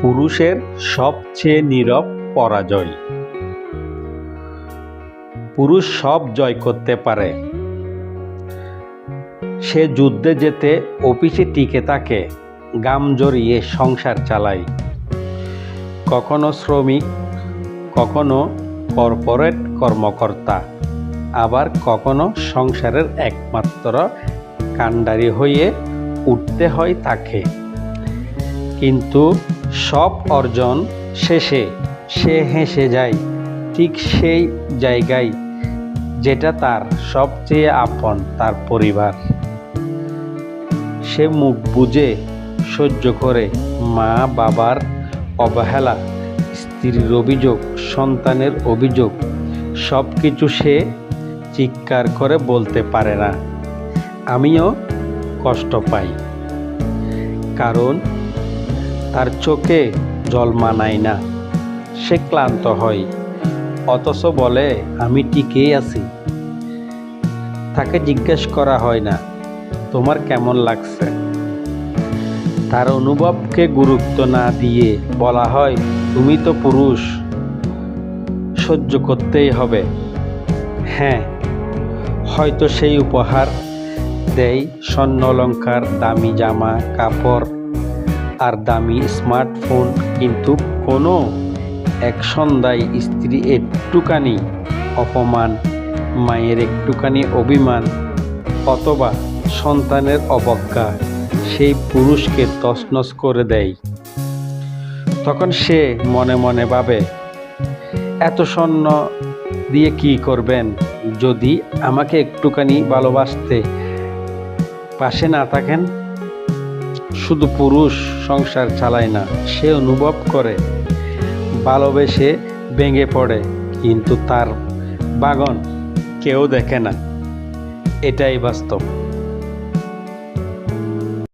পুরুষের সবচেয়ে নীরব পরাজয়। পুরুষ সব জয় করতে পারে। সে যুদ্ধে যেতে অফিসে টিকে থাকে, গাম জড়িয়ে সংসার চালায়। কখনো শ্রমিক, কখনো কর্পোরেট কর্মকর্তা, আবার কখনো সংসারের একমাত্র কাণ্ডারি হয়ে উঠতে হয় তাকে। কিন্তু সব অর্জন শেষে সে হেসে যায়। ঠিক সেই জায়গায় যেটা তার সবচেয়ে আপন, তার পরিবার। সে মুখ বুঝে সহ্য করে মা বাবার অবহেলা, স্ত্রীর অভিযোগ, সন্তানের অভিযোগ সব কিছু সে চিৎকার করে বলতে পারে না। আমিও কষ্ট পাই। কারণ তার চোখে জল মানায় না। সে ক্লান্ত হয়, অথচ বলে, আমি টিকেই আছি। তাকে জিজ্ঞেস করা হয় না, তোমার কেমন লাগছে? তার অনুভবকে গুরুত্ব না দিয়ে বলা হয়, তুমি তো পুরুষ, সহ্য করতেই হবে। হ্যাঁ হয়তো সেই উপহার দেয় স্বর্ণ অলঙ্কার দামি জামা, কাপড় আর দামি স্মার্টফোন, কিন্তু কোনো এক সন্ধ্যায় স্ত্রী একটুখানি অপমান, মায়ের একটুখানি অভিমান, অথবা সন্তানের অবজ্ঞা, সেই পুরুষকে তছনছ করে দেয়। তখন সে মনে মনে ভাবে, এত স্বর্ণ দিয়ে কি করবেন? যদি আমাকে একটুখানি ভালোবাসতে পাশে না থাকেন শুধু পুরুষ সংসার চালায় না, সে অনুভব করে, ভালোবেসে ভেঙে পড়ে, কিন্তু তার বাগন কেউ দেখে না। এটাই বাস্তব।